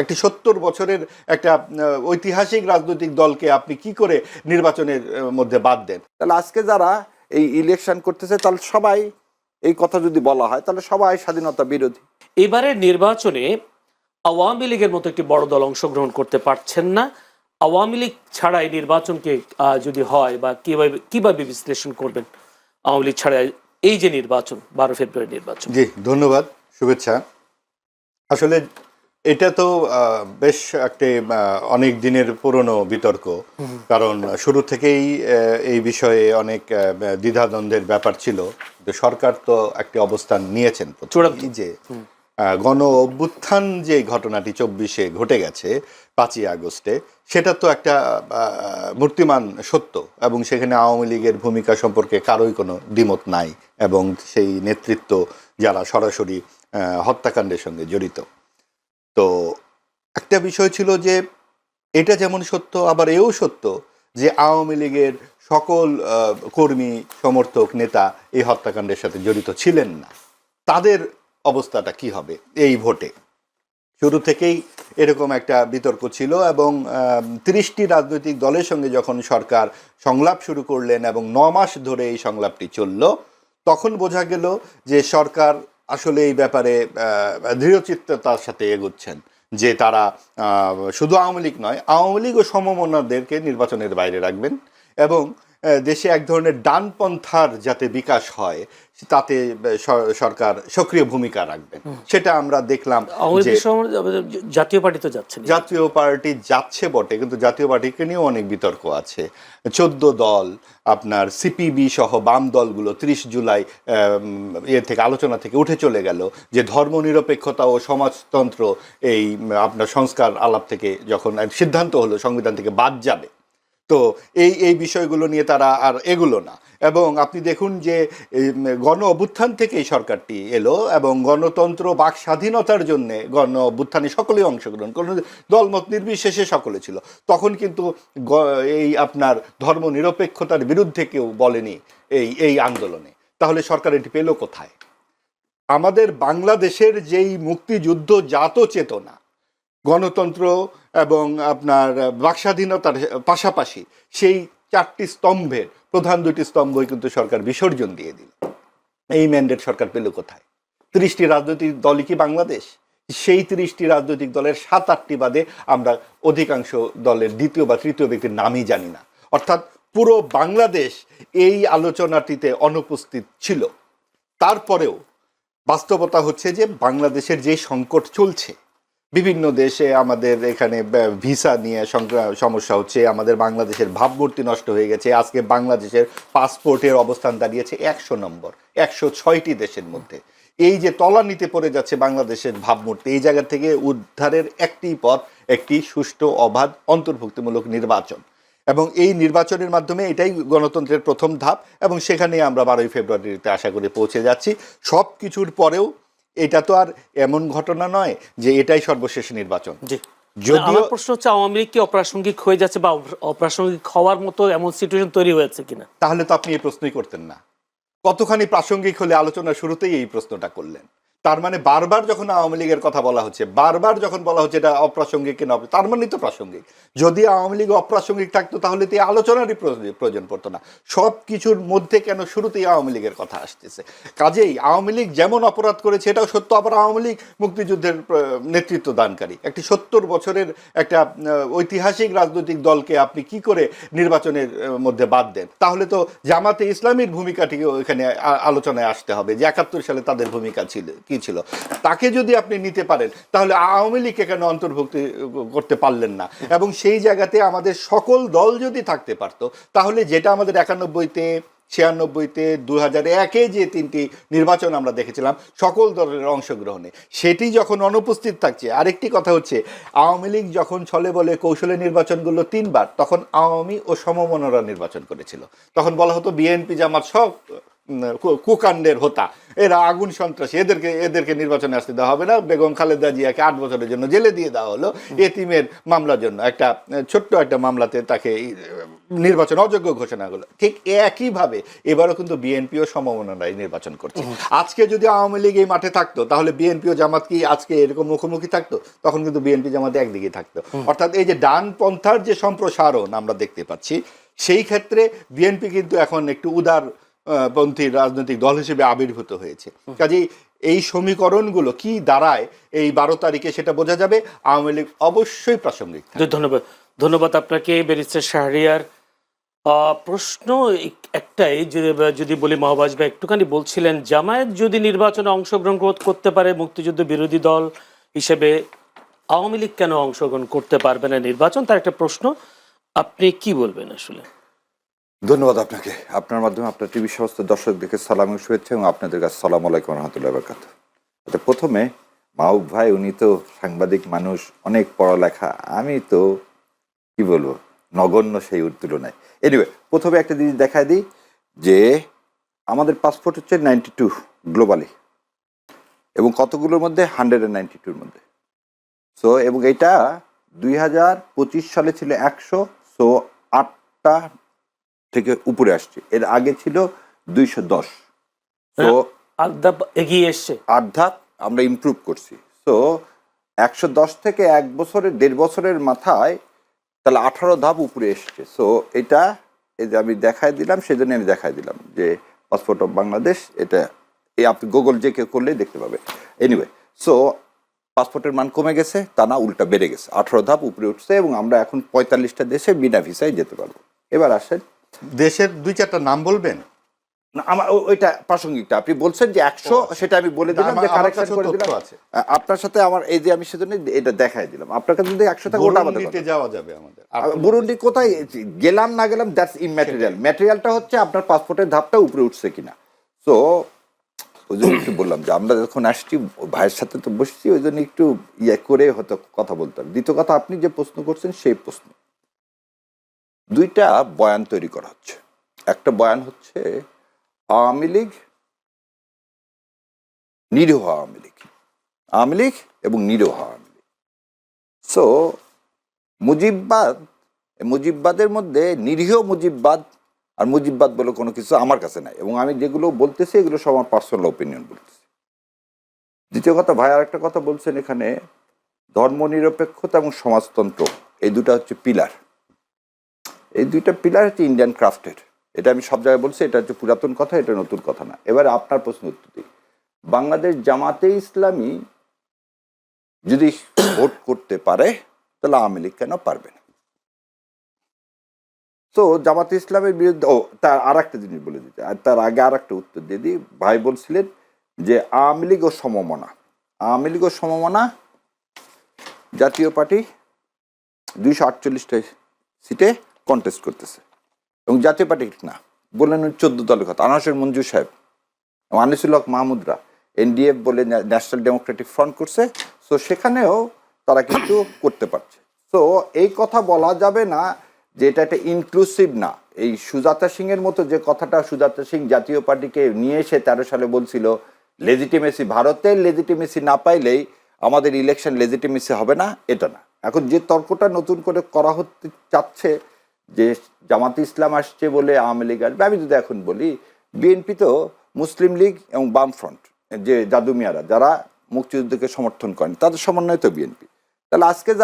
একটি সত্তর বছরের একটা ঐতিহাসিক রাজনৈতিক দলকে আপনি কি করে নির্বাচনের মধ্যে বাদ দেন? তাহলে আজকে যারা এই ইলেকশন করতেছে তাহলে সবাই এই কথা যদি বলা হয় তাহলে সবাই স্বাধীনতা বিরোধী। এবারের নির্বাচনে আওয়ামী লীগের মতো একটি বড় দল অংশগ্রহণ করতে পারছেন না। আওয়ামী লীগ ছাড়া এই নির্বাচনকে যদি হয় বা কীভাবে কীভাবে বিশ্লেষণ করবেন? আওয়ামী লীগ ছাড়া এই যে নির্বাচন বারো ফেব্রুয়ারি নির্বাচন। জি ধন্যবাদ শুভেচ্ছা। আসলে এটা তো বেশ একটি অনেক দিনের পুরনো বিতর্ক। কারণ শুরু থেকেই এই বিষয়ে অনেক দ্বিধাদ্বন্দ্বের ব্যাপার ছিল। সরকার তো একটি অবস্থান নিয়েছেন যে গণ অভ্যুত্থান যে ঘটনাটি চব্বিশে ঘটে গেছে পাঁচই আগস্টে সেটা তো একটা মূর্তিমান সত্য। এবং সেখানে আওয়ামী লীগের ভূমিকা সম্পর্কে কারোই কোনো দ্বিমত নাই। এবং সেই নেতৃত্ব যারা সরাসরি হত্যাকাণ্ডের সঙ্গে জড়িত। তো একটা বিষয় ছিল যে এটা যেমন সত্য, আবার এও সত্য যে আওয়ামী লীগের সকল কর্মী, সমর্থক, নেতা এই হত্যাকাণ্ডের সাথে জড়িত ছিলেন না। তাদের অবস্থাটা কি হবে এই ভোটে? শুরু থেকেই এরকম একটা বিতর্ক ছিল এবং তিরিশটি রাজনৈতিক দলের সঙ্গে যখন সরকার সংলাপ শুরু করলেন এবং ন মাস ধরে এই সংলাপটি চলল, তখন বোঝা গেল যে সরকার আসলে এই ব্যাপারে দৃঢ়চিত্ততার সাথে এগোচ্ছেন যে তারা শুধু আওয়ামী লীগ নয়, আওয়ামী লীগ ও সমমনাদেরকে নির্বাচনের বাইরে রাখবেন এবং দেশে এক ধরনের ডানপন্থার যাতে বিকাশ হয় তাতে সরকার সক্রিয় ভূমিকা রাখবেন সেটা আমরা দেখলাম জাতীয় পার্টি তো যাচ্ছে জাতীয় পার্টি যাচ্ছে বটে কিন্তু জাতীয় পার্টিকে নিয়েও অনেক বিতর্ক আছে। চোদ্দ দল আপনার সিপিবি সহ বাম দলগুলো ত্রিশ জুলাই আম, ইয়ে থেকে আলোচনা থেকে উঠে চলে গেল যে ধর্মনিরপেক্ষতা ও সমাজতন্ত্র এই আপনার সংস্কার আলাপ থেকে যখন সিদ্ধান্ত হলো সংবিধান থেকে বাদ যাবে তো এই এই বিষয়গুলো নিয়ে তারা আর এগুলো না। এবং আপনি দেখুন যে এই, গণ অভ্যুত্থান থেকেই সরকারটি এলো এবং গণতন্ত্র বাক স্বাধীনতার জন্য গণ অভ্যুত্থানে সকলেই অংশগ্রহণ কোনো দলমত নির্বিশেষে সকলে ছিল। তখন কিন্তু এই আপনার ধর্ম নিরপেক্ষতার বিরুদ্ধে কেউ বলেনি এই এই আন্দোলনে। তাহলে সরকার এটি পেল কোথায়? আমাদের বাংলাদেশের যেই মুক্তিযুদ্ধ জাত চেতনা গণতন্ত্র এবং আপনার বাকস্বাধীনতার পাশাপাশি সেই চারটি স্তম্ভের, প্রধান দুটি স্তম্ভই কিন্তু সরকার বিসর্জন দিয়ে দিল। এই ম্যান্ডেট সরকার পেল কোথায়? ত্রিশটি রাজনৈতিক দলই কি বাংলাদেশ? সেই ত্রিশটি রাজনৈতিক দলের সাত আটটি বাদে আমরা অধিকাংশ দলের দ্বিতীয় বা তৃতীয় ব্যক্তির নামই জানি না। অর্থাৎ পুরো বাংলাদেশ এই আলোচনাটিতে অনুপস্থিত ছিল। তারপরেও বাস্তবতা হচ্ছে যে বাংলাদেশের যে সংকট চলছে বিভিন্ন দেশে আমাদের এখানে ভিসা নিয়ে সমস্যা হচ্ছে, আমাদের বাংলাদেশের ভাবমূর্তি নষ্ট হয়ে গেছে, আজকে বাংলাদেশের পাসপোর্টের অবস্থান দাঁড়িয়েছে একশো নম্বর, একশো ছয়টি দেশের মধ্যে। এই যে তলানিতে পড়ে যাচ্ছে বাংলাদেশের ভাবমূর্তি, এই জায়গা থেকে উদ্ধারের একটি পথ, একটি সুষ্ঠু, অবাধ, অন্তর্ভুক্তিমূলক নির্বাচন। এবং এই নির্বাচনের মাধ্যমে এটাই গণতন্ত্রের প্রথম ধাপ, এবং সেখানে আমরা বারোই ফেব্রুয়ারিতে আশা করে পৌঁছে যাচ্ছি। সব কিছুর পরেও এটা তো আর এমন ঘটনা নয় যে এটাই সর্বশেষ নির্বাচন। জি। যদিও- প্রশ্ন হচ্ছে আওয়ামী লীগ কি অপ্রাসঙ্গিক হয়ে যাচ্ছে বা অপ্রাসঙ্গিক হওয়ার মতো এমন সিচুয়েশন তৈরি হয়েছে কিনা? তাহলে তো আপনি এই প্রশ্নই করতেন না। কতখানি প্রাসঙ্গিক হলে আলোচনা শুরুতেই এই প্রশ্নটা করলেন? তার মানে বারবার যখন আওয়ামী লীগের কথা বলা হচ্ছে, বারবার যখন বলা হচ্ছে এটা অপ্রাসঙ্গিক কিনা তার মানেই তো প্রাসঙ্গিক। যদি আওয়ামী লীগ অপ্রাসঙ্গিক থাকতো তাহলে তো আলোচনারই প্রয়োজন- পড়তো না। সব কিছুর মধ্যে কেন শুরুতেই আওয়ামী লীগের কথা আসতেছে? কাজেই আওয়ামী লীগ যেমন অপরাধ করেছে, এটাও সত্য, আবার আওয়ামী লীগ মুক্তিযুদ্ধের নেতৃত্ব দানকারী। একটি সত্তর বছরের একটা ঐতিহাসিক রাজনৈতিক দলকে আপনি কি করে নির্বাচনের মধ্যে বাদ দেন? তাহলে তো জামাতে ইসলামীর ভূমিকাটিকে এখানে আলোচনায় আসতে হবে যে একাত্তর সালে তাদের ভূমিকা ছিল, কি ছিল। তাকে যদি আপনি নিতে পারেন, তাহলে আওয়ামী লীগকে কেন অন্তর্ভুক্ত করতে পারলেন না? এবং সেই জায়গাতে আমাদের সকল দল যদি থাকতে পারতো, তাহলে যেটা আমাদের একানব্বইতে, ছিয়ানব্বইতে দু হাজার একে যে তিনটি নির্বাচন আমরা দেখেছিলাম, সকল দলের অংশগ্রহণে, সেটি যখন অনুপস্থিত থাকছে, আরেকটি কথা হচ্ছে, আওয়ামী লীগ যখন ছলে বলে কৌশলে নির্বাচনগুলো তিনবার, তখন আওয়ামী ও সমমনরা নির্বাচন করেছিল। তখন বলা হতো, বিএনপি, জামাত সব কু- কুকাণ্ডের হোতা। এরা আগুন সন্ত্রাসী। এদেরকে এদেরকে নির্বাচনে আসতে দেওয়া হবে না। বেগম খালেদা জিয়াকে আট বছরের জন্য জেলে দিয়ে দেওয়া হলো এতিমের মামলার জন্য। একটা ছোট্ট একটা মামলাতে তাকে নির্বাচন অযোগ্য ঘোষণা হলো। ঠিক একইভাবে এবারও কিন্তু বিএনপিও সম্ভাবনায় নির্বাচন করছে। আজকে যদি আওয়ামী লীগ এই মাঠে থাকতো তাহলে বিএনপিও জামাত কি আজকে এরকম মুখোমুখি থাকতো? তখন কিন্তু বিএনপি জামাত একদিকে থাকতো। অর্থাৎ এই যে ডান পন্থার যে সম্প্রসারণ আমরা দেখতে পাচ্ছি সেই ক্ষেত্রে বিএনপি কিন্তু এখন একটু উদার পন্থী রাজনৈতিক দল হিসেবে আবির্ভূত হয়েছে। কাজেই এই সমীকরণগুলো কি দাঁড়ায়, এই বারো তারিখে সেটা বোঝা যাবে। আওয়ামী লীগ অবশ্যই প্রাসঙ্গিক ধন্যবাদ। ধন্যবাদ আপনাকে, ব্যারিস্টার শাহরিয়ার। প্রশ্ন এক- একটাই যদি বলি মহাবাজ ভাই, একটুখানি বলছিলেন, জামায়াত যদি নির্বাচনে অংশগ্রহণ কর- করতে পারে, মুক্তিযুদ্ধ বিরোধী দল হিসেবে আওয়ামী লীগ কেন অংশগ্রহণ করতে পারবে না নির্বাচন? তার একটা প্রশ্ন, আপনি কি বলবেন আসলে? ধন্যবাদ আপনাকে। আপনার মাধ্যমে আপনার টিভি সমস্ত দর্শকদেরকে সালাম শুভেচ্ছা এবং আপনাদের কাছে সালাম আলাইকুম রহমতুল্লাহ বরকাত আচ্ছা প্রথমে মাহবুব ভাই, উনি তো সাংবাদিক মানুষ, অনেক পড়ালেখা। আমি তো, কি বলব, নগণ্য সেই তুলনায়। এনিওয়ে প্রথমে একটা জিনিস দেখায় দিই যে আমাদের পাসপোর্ট হচ্ছে নাইনটি টু গ্লোবালি এবং কতগুলোর মধ্যে? হান্ড্রেড অ্যান্ড নাইনটি টুর মধ্যে। সো এবং এটা দুই হাজার পঁচিশ সালে ছিল একশো সো আটটা থেকে উপরে আসছে। এর আগে ছিল দুইশো দশ। তো আদা এগিয়ে এসছে। আট ধাপ আমরা ইমপ্রুভ করছি। সো একশো দশ থেকে এক বছরের দেড় বছরের মাথায় তাহলে আঠারো ধাপ উপরে এসছে। সো এটা এই যে আমি দেখাই দিলাম সেজন্য আমি দেখাই দিলাম যে পাসপোর্ট অফ বাংলাদেশ এটা এই আপনি গুগল যে কেউ করলেই দেখতে পাবে। এনিওয়ে সো পাসপোর্টের মান কমে গেছে তা না উল্টা বেড়ে গেছে। আঠারো ধাপ উপরে উঠছে এবং আমরা এখন পঁয়তাল্লিশটা দেশে বিনা ভিসায় যেতে পারব। এবার আসেন দেশের দুই চারটা নাম বলবেন? না, আমার ওইটা প্রাসঙ্গিকটা। আপনি বলছেন যে একশো সেটা আমি বলে দিলাম যে কারেকশন করে দিলাম। আপনার সাথে আমার এই যে আমি সেজন্য এটা দেখাই দিলাম। আপনার কাছে যদি একশো টাকা ওটা আমাদের যাওয়া যাবে আমাদের। বুরুন্ডি কোথায়? গেলাম না গেলাম দ্যাটস ইম্যাটেরিয়াল ম্যাটেরিয়ালটা হচ্ছে আপনার পাসপোর্টের ধাপটা উপরে উঠছে কিনা। সো ওই জন্য একটু বললাম যে আমরা যখন আসছি ভাইয়ের সাথে তো বসছি ওই জন্য একটু ইয়ে করে হয়তো কথা বলতাম। দ্বিতীয় কথা আপনি যে প্রশ্ন করছেন সেই প্রশ্ন। দুইটা বয়ান তৈরি করা হচ্ছে। একটা বয়ান হচ্ছে, আওয়ামী লীগ নিরীহ আওয়ামী লীগ। আওয়ামী লীগ এবং নিরীহ আওয়ামী লীগ। সো মুজিববাদ মুজিববাদের মধ্যে নিরীহ মুজিববাদ আর মুজিববাদ বলে কোনো কিছু আমার কাছে নাই। এবং আমি যেগুলো বলতেছি, এগুলো সব আমার পার্সোনাল ওপিনিয়ন বলতেছি। দ্বিতীয় কথা, ভাই আরেকটা কথা বলছেন এখানে, ধর্মনিরপেক্ষতা এবং সমাজতন্ত্র, এই দুটো হচ্ছে পিলার এই দুইটা পিলার হচ্ছে ইন্ডিয়ান ক্রাফটের এটা আমি সব জায়গায় বলছি, এটা হচ্ছে পুরাতন কথা, এটা নতুন কথা না। এবার আপনার প্রশ্ন উত্তর দিই। বাংলাদেশ জামাতে ইসলামী যদি ভোট করতে পারে, তাহলে আওয়ামী লীগ কেন পারবে না? তো জামাতে ইসলামের বিরুদ্ধে, ও, তার আর একটা জিনিস বলে দিতে, আর তার আগে আর একটা উত্তর দিয়ে দিই। ভাই বলছিলেন যে আওয়ামী লীগ ও সমমনা। আওয়ামী লীগ ও সমমনা জাতীয় পার্টি দুইশো আটচল্লিশটা সিটে কন্টেস্ট করতেছে। এবং জাতীয় পার্টি না। বললেন চোদ্দ দলের কথা। আনাসের মঞ্জুর সাহেব এবং আনিসুল হক মাহমুদরা এনডিএফ বলে ন্যাশনাল ডেমোক্রেটিক ফ্রন্ট করছে। সো সেখানেও তারা কিন্তু করতে পারছে। সো এই কথা বলা যাবে না যে এটা একটা ইনক্লুসিভ না। এই সুজাতা সিং এর মতো যে কথাটা সুজাতা সিং জাতীয় পার্টিকে নিয়ে এসে তেরো সালে বলছিল লেজিটিমেসি ভারতের লেজিটিমেসি না পাইলেই আমাদের ইলেকশন লেজিটিমেসি হবে না। এটা না। এখন যে তর্কটা নতুন করে করা হতে চাচ্ছে যে জামাত ইসলাম আসছে বলে আওয়ামী লীগ আসবে, আমি যদি এখন বলি, বিএনপি তো মুসলিম লীগ এবং বামফ্রন্ট, যে জাদুমিয়ারা যারা মুক্তিযুদ্ধকে সমর্থন করেন, তাদের সমন্বয় তো বিএনপি। তাহলে আজকে